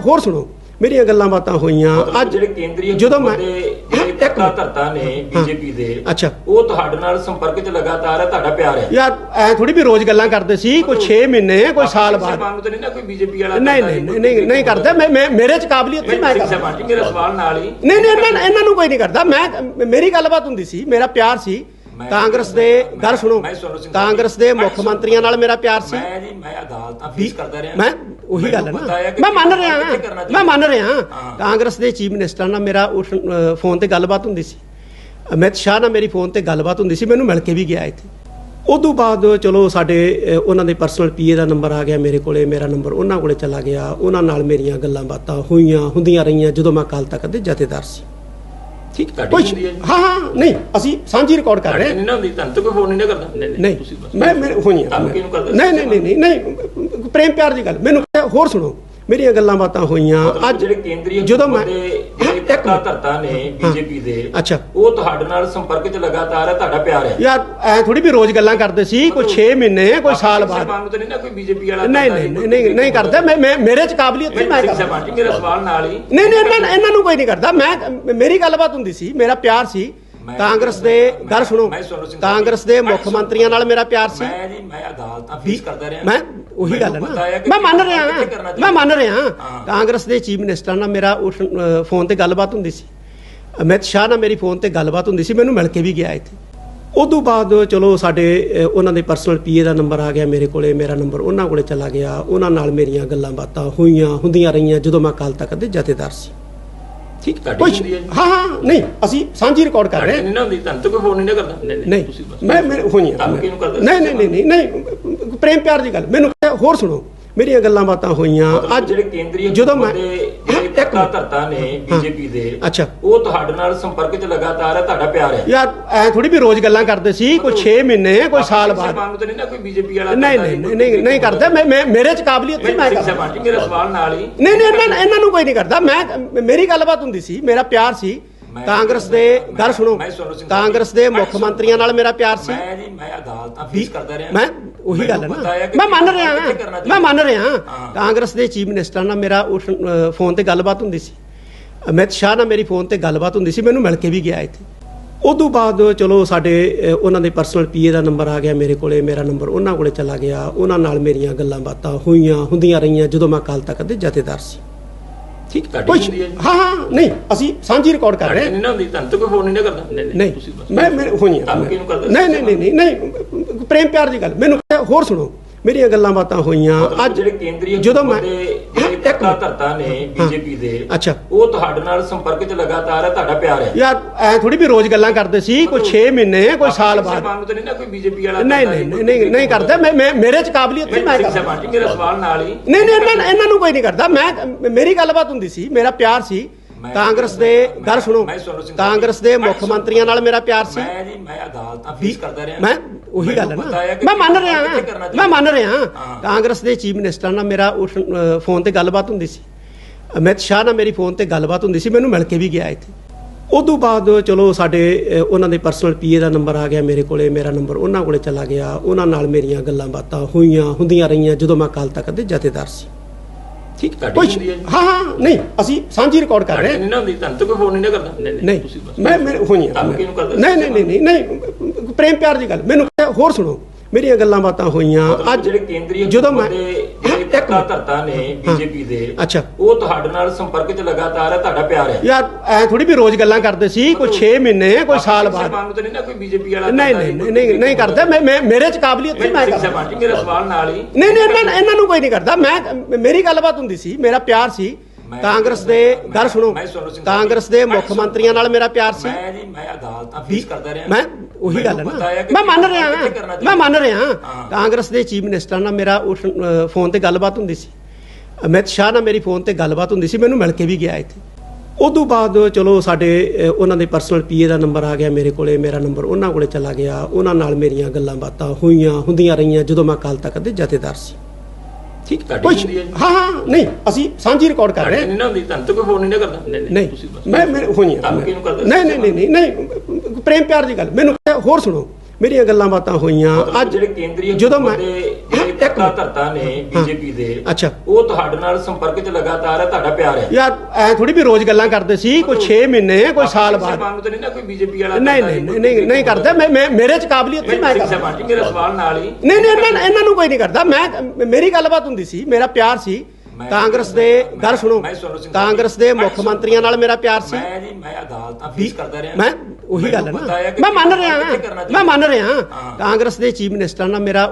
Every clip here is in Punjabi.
ਹੋਰ ਸੁਣੋ ਮੇਰੀਆਂ ਗੱਲਾਂ ਬਾਤਾਂ ਹੋਈਆਂ। ਅੱਜ ਜਿਹੜੇ ਕੇਂਦਰੀ ਜਦੋਂ ਮੈਂ- ਇੱਕ। ਧਰਤਾ ਨੇ ਬੀਜੇਪੀ ਦੇ ਅੱਛਾ। ਉਹ ਤੁਹਾਡੇ ਨਾਲ ਸੰਪਰਕ 'ਚ ਲਗਾਤਾਰ ਹੈ ਤੁਹਾਡਾ ਪਿਆਰ ਹੈ? ਯਾਰ ਐ ਥੋੜੀ ਵੀ ਰੋਜ਼ ਗੱਲਾਂ ਕਰਦੇ ਸੀ ਕੋਈ 6 ਮਹੀਨੇ ਕੋਈ ਸਾਲ ਬਾਅਦ। ਸਾਹਿਬਾਨ ਨੂੰ ਤਾਂ ਨਹੀਂ ਨਾ ਕੋਈ ਬੀਜੇਪੀ ਵਾਲਾ ਨਹੀਂ ਨਹੀਂ ਨਹੀਂ ਨਹੀਂ ਕਰਦਾ। ਮੈਂ ਮੇਰੇ ਚ ਕਾਬਲੀਅਤ ਨਹੀਂ ਮੈਂ ਕਰਦਾ। ਮੇਰਾ ਸਵਾਲ ਨਾਲ ਹੀ। ਨਹੀਂ ਨਹੀਂ ਇਹਨਾਂ ਇਹਨਾਂ ਨੂੰ ਕੋਈ ਨਹੀਂ ਕਰਦਾ। ਮੈਂ ਮੇਰੀ ਗੱਲਬਾਤ ਹੁੰਦੀ ਸੀ ਮੇਰਾ ਪਿਆਰ ਸੀ। ਕਾਂਗਰਸ ਦੇ ਗੱਲ ਸੁਣੋ। ਕਾਂਗਰਸ ਦੇ ਮੁੱਖ। ਮੰਤਰੀਆਂ ਨਾਲ ਮੇਰਾ ਪਿਆਰ ਸੀ। ਮੈਂ ਜੀ ਮੈਂ ਅਦਾਲਤਾਂ ਫੇਸ ਕਰਦਾ ਰਿਹਾ। ਮੈਂ ਉਹੀ ਗੱਲ ਹੈ ਨਾ। ਮੈਂ ਮੰਨ ਰਿਹਾ। ਮੈਂ ਮੰਨ ਰਿਹਾ। ਕਾਂਗਰਸ ਦੇ ਚੀਫ ਮਿਨਿਸਟਰ ਨਾਲ ਮੇਰਾ ਫੋਨ ਤੇ ਗੱਲਬਾਤ ਹੁੰਦੀ ਸੀ। ਅਮਿਤ ਸ਼ਾਹ ਨਾਲ ਮੇਰੀ ਫੋਨ ਤੇ ਗੱਲਬਾਤ ਹੁੰਦੀ ਸੀ ਮੈਨੂੰ ਮਿਲ ਕੇ ਵੀ ਗਿਆ ਇੱਥੇ। ਉਦੋਂ ਬਾਅਦ ਚਲੋ ਸਾਡੇ ਉਹਨਾਂ ਦੇ ਪਰਸਨਲ ਪੀਏ ਦਾ ਨੰਬਰ ਆ ਗਿਆ ਮੇਰੇ ਕੋਲੇ ਮੇਰਾ ਨੰਬਰ ਉਹਨਾਂ ਕੋਲੇ ਚਲਾ ਗਿਆ। ਉਹਨਾਂ ਨਾਲ ਮੇਰੀਆਂ ਗੱਲਾਂ ਬਾਤਾਂ ਹੋਈਆਂ ਹੁੰਦੀਆਂ ਰਹੀਆਂ ਜਦੋਂ ਮੈਂ ਕੱਲ ਤੱਕ ਦੇ ਜਥੇਦਾਰ ਸੀ। ਠੀਕ? ਤੁਹਾਡੀ ਹੈ? ਹਾਂ ਹਾਂ ਨਹੀਂ ਅਸੀਂ ਸਾਂਝੀ ਰਿਕਾਰਡ ਕਰ ਰਹੇ ਹਾਂ। ਨਹੀਂ ਹੁੰਦੀ ਤੁਹਾਨੂੰ ਤਾਂ ਕੋਈ ਫੋਨ ਨਹੀਂ ਕਰਦਾ। ਨਹੀਂ ਤੁਸੀਂ ਮੈਂ ਮੈਂ ਹੋਈਆਂ ਨਹੀਂ ਨਹੀਂ ਨਹੀਂ ਨਹੀਂ ਪ੍ਰੇਮ ਪਿਆਰ ਦੀ ਗੱਲ। ਮੈਨੂੰ ਹੋਰ ਸੁਣੋ ਮੇਰੀਆਂ ਗੱਲਾਂ ਬਾਤਾਂ ਹੋਈਆਂ ਅੱਜ ਜਿਹੜੇ ਕੇਂਦਰੀ ਜਦੋਂ ਮੈਂ- ਇੱਕ। ਧਰਤਾ ਨੇ ਬੀਜੇਪੀ ਦੇ ਅੱਛਾ। ਉਹ ਤੁਹਾਡੇ ਨਾਲ ਸੰਪਰਕ 'ਚ ਲਗਾਤਾਰ ਹੈ ਤੁਹਾਡਾ ਪਿਆਰ ਹੈ? ਯਾਰ ਐ ਥੋੜੀ ਵੀ ਰੋਜ਼ ਗੱਲਾਂ ਕਰਦੇ ਸੀ ਕੋਈ 6 ਮਹੀਨੇ ਕੋਈ ਸਾਲ ਬਾਅਦ। ਤਾਂ ਨਹੀਂ ਨਾ ਕੋਈ ਬੀਜੇਪੀ ਵਾਲਾ ਨਹੀਂ ਨਹੀਂ ਨਹੀਂ ਨਹੀਂ ਨਹੀਂ ਕਰਦਾ। ਮੈਂ ਮੇਰੇ ਚ ਕਾਬਲੀਅਤ ਨਹੀਂ ਮੈਂ ਕਰਦਾ। ਮੇਰਾ ਸਵਾਲ ਨਾਲ ਹੀ। ਨਹੀਂ ਨਹੀਂ ਇਹਨਾਂ ਇਹਨਾਂ ਨੂੰ ਕੋਈ ਨਹੀਂ ਕਰਦਾ। ਮੈਂ ਮੇਰੀ ਗੱਲਬਾਤ ਹੁੰਦੀ ਸੀ ਮੇਰਾ ਪਿਆਰ ਸੀ। ਕਾਂਗਰਸ ਦੇ ਗੱਲ ਸੁਣੋ। ਕਾਂਗਰਸ ਦੇ ਮੁੱਖ ਮੰਤਰੀਆਂ ਨਾਲ ਮੇਰਾ ਪਿਆਰ ਸੀ। ਮੈਂ ਜੀ ਮੈਂ ਅਦਾਲਤਾਂ ਫੇਸ ਕਰਦਾ ਰਿਹਾ। ਮੈਂ ਉਹੀ ਗੱਲ ਹੈ ਨਾ। ਮੈਂ ਮੰਨ ਰਿਹਾ ਮੈਂ। ਮੰਨ ਰਿਹਾ। ਕਾਂਗਰਸ ਦੇ ਚੀਫ ਮਿਨਿਸਟਰ ਨਾਲ ਮੇਰਾ ਫੋਨ ਤੇ ਗੱਲਬਾਤ ਹੁੰਦੀ ਸੀ। ਅਮਿਤ ਸ਼ਾਹ ਨਾਲ ਮੇਰੀ ਫੋਨ ਤੇ ਗੱਲਬਾਤ ਹੁੰਦੀ ਸੀ ਮੈਨੂੰ ਮਿਲ ਕੇ ਵੀ ਗਿਆ ਇੱਥੇ। ਉਦੋਂ ਬਾਅਦ ਚਲੋ ਸਾਡੇ ਉਹਨਾਂ ਦੇ ਪਰਸਨਲ ਪੀਏ ਦਾ ਨੰਬਰ ਆ ਗਿਆ ਮੇਰੇ ਕੋਲੇ ਮੇਰਾ ਨੰਬਰ ਉਹਨਾਂ ਕੋਲੇ ਚਲਾ ਗਿਆ। ਉਹਨਾਂ ਨਾਲ ਮੇਰੀਆਂ ਗੱਲਾਂ ਬਾਤਾਂ ਹੋਈਆਂ ਹੁੰਦੀਆਂ ਰਹੀਆਂ ਜਦੋਂ ਮੈਂ ਕੱਲ ਤੱਕ ਦੇ ਜਥੇਦਾਰ ਸੀ। ਠੀਕ ਤੁਹਾਡੀ ਹੁੰਦੀ ਹੈ ਜੀ? ਹਾਂ ਹਾਂ ਨਹੀਂ ਅਸੀਂ ਸਾਂਝੀ ਰਿਕਾਰਡ ਕਰ ਰਹੇ ਹਾਂ। ਨਹੀਂ ਨਾ ਹੁੰਦੀ ਤੁਹਾਨੂੰ ਤਾਂ ਕੋਈ ਫੋਨ ਨਹੀਂ ਕਰਦਾ। ਨਹੀਂ ਤੁਸੀਂ ਬਸ ਮੈਂ ਮੈਂ ਨਹੀਂ ਨਹੀਂ ਨਹੀਂ ਨਹੀਂ ਨਹੀਂ ਪ੍ਰੇਮ ਪਿਆਰ ਦੀ ਗੱਲ। ਮੈਨੂੰ ਹੋਰ ਸੁਣੋ। ਮੇਰੀਆਂ ਗੱਲਾਂ ਬਾਤਾਂ ਹੋਈਆਂ। ਅੱਜ ਜਿਹੜੇ ਕੇਂਦਰੀ ਜਦੋਂ ਮੈਂ- ਇੱਕ। ਧਰਤਾ ਨੇ ਬੀਜੇਪੀ ਦੇ ਅੱਛਾ। ਉਹ ਤੁਹਾਡੇ ਨਾਲ ਸੰਪਰਕ 'ਚ ਲਗਾਤਾਰ ਹੈ ਤੁਹਾਡਾ ਪਿਆਰ ਹੈ। ਯਾਰ ਐ ਥੋੜੀ ਵੀ ਰੋਜ਼ ਗੱਲਾਂ ਕਰਦੇ ਸੀ ਕੋਈ 6 ਮਹੀਨੇ ਕੋਈ ਸਾਲ ਬਾਅਦ। ਨਹੀਂ ਨਾ ਕੋਈ ਬੀਜੇਪੀ ਵਾਲਾ ਨਹੀਂ ਨਹੀਂ ਨਹੀਂ ਨਹੀਂ ਨਹੀਂ ਕਰਦਾ। ਮੈਂ ਮੈਂ ਮੇਰੇ ਚ ਕਾਬਲੀਅਤ ਨਹੀਂ ਮੈਂ ਕਰਦਾ। ਮੇਰਾ ਸਵਾਲ ਨਾਲ ਹੀ। ਨਹੀਂ ਨਹੀਂ ਇਹਨਾਂ ਇਹਨਾਂ ਨੂੰ ਕੋਈ ਨਹੀਂ ਕਰਦਾ। ਮੈਂ ਮੇਰੀ ਗੱਲਬਾਤ ਹੁੰਦੀ ਸੀ ਮੇਰਾ ਪਿਆਰ ਸੀ। ਕਾਂਗਰਸ ਦੇ ਗੱਲ ਸੁਣੋ। ਕਾਂਗਰਸ ਦੇ ਮੁੱਖ। ਮੰਤਰੀਆਂ ਨਾਲ ਮੇਰਾ ਪਿਆਰ ਸੀ। ਮੈਂ ਜੀ ਮੈਂ ਅਦਾਲਤਾਂ ਫੇਸ ਕਰਦਾ ਰਿਹਾ। ਮੈਂ ਉਹੀ ਗੱਲ ਹੈ ਨਾ। ਮੈਂ ਮੰਨ ਰਿਹਾ ਮੈਂ ਮੰਨ ਰਿਹਾ। ਕਾਂਗਰਸ ਦੇ ਚੀਫ ਮਿਨਿਸਟਰ ਨਾਲ ਮੇਰਾ ਉਸ ਫੋਨ ਤੇ ਗੱਲਬਾਤ ਹੁੰਦੀ ਸੀ। ਅਮਿਤ ਸ਼ਾਹ ਨਾਲ ਮੇਰੀ ਫੋਨ ਤੇ ਗੱਲਬਾਤ ਹੁੰਦੀ ਸੀ। ਮੈਨੂੰ ਮਿਲ ਕੇ ਵੀ ਗਿਆ ਇੱਥੇ। ਉਦੋਂ ਬਾਅਦ ਚਲੋ ਸਾਡੇ ਉਹਨਾਂ ਦੇ ਪਰਸਨਲ ਪੀਏ ਦਾ ਨੰਬਰ ਆ ਗਿਆ ਮੇਰੇ ਕੋਲੇ। ਮੇਰਾ ਨੰਬਰ ਉਹਨਾਂ ਕੋਲੇ ਚਲਾ ਗਿਆ। ਉਹਨਾਂ ਨਾਲ ਮੇਰੀਆਂ ਗੱਲਾਂ ਬਾਤਾਂ ਹੋਈਆਂ ਹੁੰਦੀਆਂ ਰਹੀਆਂ ਜਦੋਂ ਮੈਂ ਕੱਲ ਤੱਕ ਦੇ ਜਥੇਦਾਰ ਸੀ। ਠੀਕ? ਤੁਹਾਡੀ ਹੈ? ਹਾਂ ਹਾਂ। ਨਹੀਂ ਅਸੀਂ ਸਾਂਝੀ ਰਿਕਾਰਡ ਕਰ ਰਹੇ ਹਾਂ। ਨਹੀਂ ਹੁੰਦੀ ਤੁਹਾਨੂੰ ਤਾਂ ਕੋਈ ਫੋਨ ਨਹੀਂ ਕਰਦਾ। ਨਹੀਂ ਤੁਸੀਂ ਬਸ ਮੈਂ ਮੈਂ ਨਹੀਂ ਨਹੀਂ ਨਹੀਂ ਨਹੀਂ ਨਹੀਂ। ਪ੍ਰੇਮ ਪਿਆਰ ਦੀ ਗੱਲ। ਮੈਨੂੰ ਹੋਰ ਸੁਣੋ। ਮੇਰੀਆਂ ਗੱਲਾਂ ਬਾਤਾਂ ਹੋਈਆਂ। ਅੱਜ ਜਿਹੜੇ ਕੇਂਦਰੀ ਜਦੋਂ ਮੈਂ- ਜਿਹੜੇ ਮਿੰਟ। ਧਰਤਾ ਨੇ ਬੀਜੇਪੀ ਦੇ ਅੱਛਾ। ਉਹ ਤੁਹਾਡੇ ਨਾਲ ਸੰਪਰਕ 'ਚ ਲਗਾਤਾਰ ਹੈ ਤੁਹਾਡਾ ਪਿਆਰ ਹੈ? ਯਾਰ ਐ ਥੋੜੀ ਵੀ ਰੋਜ਼ ਗੱਲਾਂ ਕਰਦੇ ਸੀ ਕੋਈ 6 ਮਹੀਨੇ ਕੋਈ ਸਾਲ ਬਾਅਦ। ਸਾਹਿਬਾਨ ਨੂੰ ਤਾਂ ਨਹੀਂ ਨਾ ਕੋਈ ਬੀਜੇਪੀ ਵਾਲਾ ਨਹੀਂ ਨਹੀਂ ਨਹੀਂ ਨਹੀਂ ਕਰਦਾ। ਮੈਂ ਮੈਂ ਮੇਰੇ ਚ ਕਾਬਲੀਅਤ ਨਹੀਂ ਮੈਂ ਕਰਦਾ। ਮੇਰਾ ਸਵਾਲ ਨਾਲ ਹੀ। ਨਹੀਂ ਨਹੀਂ ਇਹਨਾਂ ਇਹਨਾਂ ਨੂੰ ਕੋਈ ਨਹੀਂ ਕਰਦਾ। ਮੈਂ ਮੇਰੀ ਗੱਲਬਾਤ ਹੁੰਦੀ ਸੀ ਮੇਰਾ ਪਿਆਰ ਸੀ। ਕਾਂਗਰਸ ਦੇ ਗੱਲ ਸੁਣੋ। ਕਾਂਗਰਸ ਦੇ ਮੁੱਖ। ਮੰਤਰੀਆਂ ਨਾਲ ਮੇਰਾ ਪਿਆਰ ਸੀ। ਮੈਂ ਜੀ ਮੈਂ ਅਦਾਲਤਾਂ ਫੇਸ ਕਰਦਾ ਰਿਹਾ। ਮੈਂ ਉਹੀ ਗੱਲ ਹੈ ਮੈਂ ਮੰਨ ਰਿਹਾ ਮੈਂ। ਮੰਨ ਰਿਹਾ। ਕਾਂਗਰਸ ਦੇ ਚੀਫ ਮਿਨਿਸਟਰ ਨਾਲ ਮੇਰਾ ਫੋਨ ਤੇ ਗੱਲਬਾਤ ਹੁੰਦੀ ਸੀ। ਅਮਿਤ ਸ਼ਾਹ ਨਾਲ ਮੇਰੀ ਫੋਨ ਤੇ ਗੱਲਬਾਤ ਹੁੰਦੀ ਸੀ ਮੈਨੂੰ ਮਿਲ ਕੇ ਵੀ ਗਿਆ ਇੱਥੇ। ਉਦੋਂ ਬਾਅਦ ਚਲੋ ਸਾਡੇ ਉਹਨਾਂ ਦੇ ਪਰਸਨਲ ਪੀਏ ਦਾ ਨੰਬਰ ਆ ਗਿਆ ਮੇਰੇ ਕੋਲੇ ਮੇਰਾ ਨੰਬਰ ਉਹਨਾਂ ਕੋਲੇ ਚਲਾ ਗਿਆ। ਉਹਨਾਂ ਨਾਲ ਮੇਰੀਆਂ ਗੱਲਾਂ ਬਾਤਾਂ ਹੋਈਆਂ ਹੁੰਦੀਆਂ ਰਹੀਆਂ ਜਦੋਂ ਮੈਂ ਕੱਲ ਤੱਕ ਦੇ ਜਥੇਦਾਰ ਸੀ। ਠੀਕ? ਤੁਹਾਡੀ ਹੈ? ਹਾਂ ਨਹੀਂ ਅਸੀਂ ਸਾਂਝੀ ਰਿਕਾਰਡ ਕਰ ਰਹੇ ਹਾਂ। ਨਹੀਂ ਨਾ ਹੁੰਦੀ ਤੁਹਾਨੂੰ ਤਾਂ ਕੋਈ ਫੋਨ ਨਹੀਂ ਕਰਦਾ। ਨਹੀਂ ਤੁਸੀਂ ਬਸ ਮੈਂ ਮੈਂ ਹੋਈਆਂ ਨਹੀਂ ਨਹੀਂ ਨਹੀਂ ਨਹੀਂ ਨਹੀਂ ਪ੍ਰੇਮ ਪਿਆਰ ਦੀ ਗੱਲ। ਮੈਨੂੰ ਹੋਰ ਸੁਣੋ ਮੇਰੀਆਂ ਗੱਲਾਂ ਬਾਤਾਂ ਹੋਈਆਂ। ਅੱਜ ਜਿਹੜੇ ਕੇਂਦਰੀ ਜਦੋਂ ਮੈਂ- ਇੱਕ। ਧਰਤਾ ਨੇ ਬੀਜੇਪੀ ਦੇ ਅੱਛਾ। ਉਹ ਤੁਹਾਡੇ ਨਾਲ ਸੰਪਰਕ 'ਚ ਲਗਾਤਾਰ ਹੈ ਤੁਹਾਡਾ ਪਿਆਰ ਹੈ? ਯਾਰ ਐ ਥੋੜੀ ਵੀ ਰੋਜ਼ ਗੱਲਾਂ ਕਰਦੇ ਸੀ ਕੋਈ 6 ਮਹੀਨੇ ਕੋਈ ਸਾਲ ਬਾਅਦ। ਤਾਂ ਨਹੀਂ ਨਾ ਕੋਈ ਬੀਜੇਪੀ ਵਾਲਾ ਨਹੀਂ ਨਹੀਂ ਨਹੀਂ ਨਹੀਂ ਕਰਦਾ। ਮੈਂ ਮੇਰੇ ਚ ਕਾਬਲੀਅਤ ਨਹੀਂ ਮੈਂ ਕਰਦਾ। ਮੇਰਾ ਸਵਾਲ ਨਾਲ ਹੀ ਨਹੀਂ ਨਹੀਂ ਇਹਨਾਂ ਨੂੰ ਕੋਈ ਨਹੀਂ ਕਰਦਾ। ਮੈਂ ਮੇਰੀ ਗੱਲਬਾਤ ਹੁੰਦੀ ਸੀ ਮੇਰਾ ਪਿਆਰ ਸੀ। ਕਾਂਗਰਸ ਦੇ ਗੱਲ ਸੁਣੋ। ਕਾਂਗਰਸ ਦੇ ਮੁੱਖ ਮੰਤਰੀਆਂ ਨਾਲ ਮੇਰਾ ਪਿਆਰ ਸੀ। ਮੈਂ ਜੀ ਮੈਂ ਅਦਾਲਤਾਂ ਫੇਸ ਕਰਦਾ ਰਿਹਾ। ਮੈਂ ਉਹੀ ਗੱਲ ਹੈ ਨਾ ਮੈਂ ਮੰਨ ਰਿਹਾ ਮੈਂ। ਮੰਨ ਰਿਹਾ। ਕਾਂਗਰਸ ਦੇ ਚੀਫ ਮਿਨਿਸਟਰ ਨਾਲ ਮੇਰਾ ਫੋਨ ਤੇ ਗੱਲਬਾਤ ਹੁੰਦੀ ਸੀ ਅਮਿਤ ਸ਼ਾਹ ਨਾਲ ਮੇਰੀ ਫੋਨ ਤੇ ਗੱਲਬਾਤ ਹੁੰਦੀ ਸੀ ਮੈਨੂੰ ਮਿਲ ਕੇ ਵੀ ਗਿਆ ਇੱਥੇ ਉਦੋਂ ਬਾਅਦ ਚਲੋ ਸਾਡੇ ਉਹਨਾਂ ਦੇ ਪਰਸਨਲ ਪੀਏ ਦਾ ਨੰਬਰ ਆ ਗਿਆ ਮੇਰੇ ਕੋਲੇ ਮੇਰਾ ਨੰਬਰ ਉਹਨਾਂ ਕੋਲੇ ਚਲਾ ਗਿਆ ਉਹਨਾਂ ਨਾਲ ਮੇਰੀਆਂ ਗੱਲਾਂ ਬਾਤਾਂ ਹੋਈਆਂ ਹੁੰਦੀਆਂ ਰਹੀਆਂ ਜਦੋਂ ਮੈਂ ਕੱਲ ਤੱਕ ਦੇ ਜਥੇਦਾਰ ਸੀ ਠੀਕ ਤੁਹਾਡੀ ਹੈ? ਹਾਂ ਨਹੀਂ ਅਸੀਂ ਸਾਂਝੀ ਰਿਕਾਰਡ ਕਰ ਰਹੇ ਹਾਂ ਨਹੀਂ ਹੁੰਦੀ ਤੁਹਾਨੂੰ ਤਾਂ ਕੋਈ ਫੋਨ ਨਹੀਂ ਕਰਦਾ ਨਹੀਂ ਤੁਸੀਂ ਬਸ ਮੈਂ ਮੈਂ ਹੋਈਆਂ ਨਹੀਂ ਨਹੀਂ ਨਹੀਂ ਨਹੀਂ ਪ੍ਰੇਮ ਪਿਆਰ ਦੀ ਗੱਲ ਮੈਨੂੰ ਹੋਰ ਸੁਣੋ ਮੇਰੀਆਂ ਗੱਲਾਂ ਬਾਤਾਂ ਹੋਈਆਂ ਅੱਜ ਜਿਹੜੇ ਕੇਂਦਰੀ ਜਦੋਂ ਮੈਂ ਇੱਕ। ਧਰਤਾ ਨੇ ਬੀਜੇਪੀ ਦੇ ਅੱਛਾ। ਉਹ ਤੁਹਾਡੇ ਨਾਲ ਸੰਪਰਕ 'ਚ ਲਗਾਤਾਰ ਹੈ ਤੁਹਾਡਾ ਪਿਆਰ ਹੈ? ਯਾਰ ਐ ਥੋੜੀ ਵੀ ਰੋਜ਼ ਗੱਲਾਂ ਕਰਦੇ ਸੀ ਕੋਈ 6 ਮਹੀਨੇ ਕੋਈ ਸਾਲ ਬਾਅਦ। ਸਾਹਿਬਾਨ ਨੂੰ ਨਹੀਂ ਨਾ ਕੋਈ ਬੀਜੇਪੀ ਵਾਲਾ ਨਹੀਂ ਨਹੀਂ ਨਹੀਂ ਨਹੀਂ ਕਰਦਾ। ਮੈਂ ਮੇਰੇ ਚ ਕਾਬਲੀਅਤ ਸੀ ਮੈਂ ਕਰਦਾ। ਮੇਰਾ ਸਵਾਲ ਨਾਲ ਹੀ। ਨਹੀਂ ਨਹੀਂ ਇਹਨਾਂ ਇਹਨਾਂ ਨੂੰ ਕੋਈ ਨਹੀਂ ਕਰਦਾ। ਮੈਂ ਮੇਰੀ ਗੱਲਬਾਤ ਹੁੰਦੀ ਸੀ ਮੇਰਾ ਪਿਆਰ ਸੀ। ਕਾਂਗਰਸ ਦੇ ਗੱਲ ਸੁਣੋ। ਕਾਂਗਰਸ ਦੇ ਮੁੱਖ ਮੰਤਰੀਆਂ ਨਾਲ ਮੇਰਾ ਪਿਆਰ ਸੀ। ਮੈਂ ਜੀ ਮੈਂ ਅਦਾਲਤਾਂ ਫੇਸ ਕਰਦਾ ਰਿਹਾ। ਮੈਂ ਉਹੀ ਗੱਲ ਹੈ ਨਾ ਮੈਂ ਮੰਨ ਰਿਹਾ। ਮੈਂ ਮੰਨ ਰਿਹਾ। ਕਾਂਗਰਸ ਦੇ ਚੀਫ ਮਿਨਿਸਟਰ ਨਾਲ ਮੇਰਾ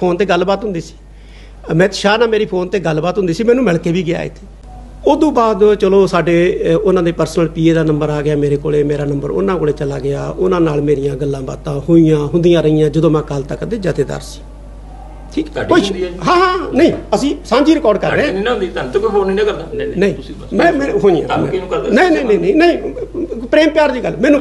ਫੋਨ ਤੇ ਗੱਲਬਾਤ ਹੁੰਦੀ ਸੀ ਅਮਿਤ ਸ਼ਾਹ ਨਾਲ ਮੇਰੀ ਫੋਨ ਤੇ ਗੱਲਬਾਤ ਹੁੰਦੀ ਸੀ ਮੈਨੂੰ ਮਿਲ ਕੇ ਵੀ ਗਿਆ ਇੱਥੇ ਉਦੋਂ ਬਾਅਦ ਚਲੋ ਸਾਡੇ ਉਹਨਾਂ ਦੇ ਪਰਸਨਲ ਪੀਏ ਦਾ ਨੰਬਰ ਆ ਗਿਆ ਮੇਰੇ ਕੋਲੇ ਮੇਰਾ ਨੰਬਰ ਉਹਨਾਂ ਕੋਲੇ ਚਲਾ ਗਿਆ ਉਹਨਾਂ ਨਾਲ ਮੇਰੀਆਂ ਗੱਲਾਂ ਬਾਤਾਂ ਹੋਈਆਂ ਹੁੰਦੀਆਂ ਰਹੀਆਂ ਜਦੋਂ ਮੈਂ ਕੱਲ ਤੱਕ ਦੇ ਜਥੇਦਾਰ ਸੀ ਠੀਕ ਤੁਹਾਡੀ ਹੈ? ਹਾਂ ਹਾਂ ਨਹੀਂ ਅਸੀਂ ਸਾਂਝੀ ਰਿਕਾਰਡ ਕਰ ਰਹੇ ਹਾਂ ਨਹੀਂ ਹੁੰਦੀ ਤੁਹਾਨੂੰ ਤਾਂ ਕੋਈ ਫੋਨ ਨਹੀਂ ਕਰਦਾ ਨਹੀਂ ਮੈਂ ਮੈਂ ਹੋਈਆਂ ਨਹੀਂ ਨਹੀਂ ਨਹੀਂ ਨਹੀਂ ਪ੍ਰੇਮ ਪਿਆਰ ਦੀ ਗੱਲ ਮੈਨੂੰ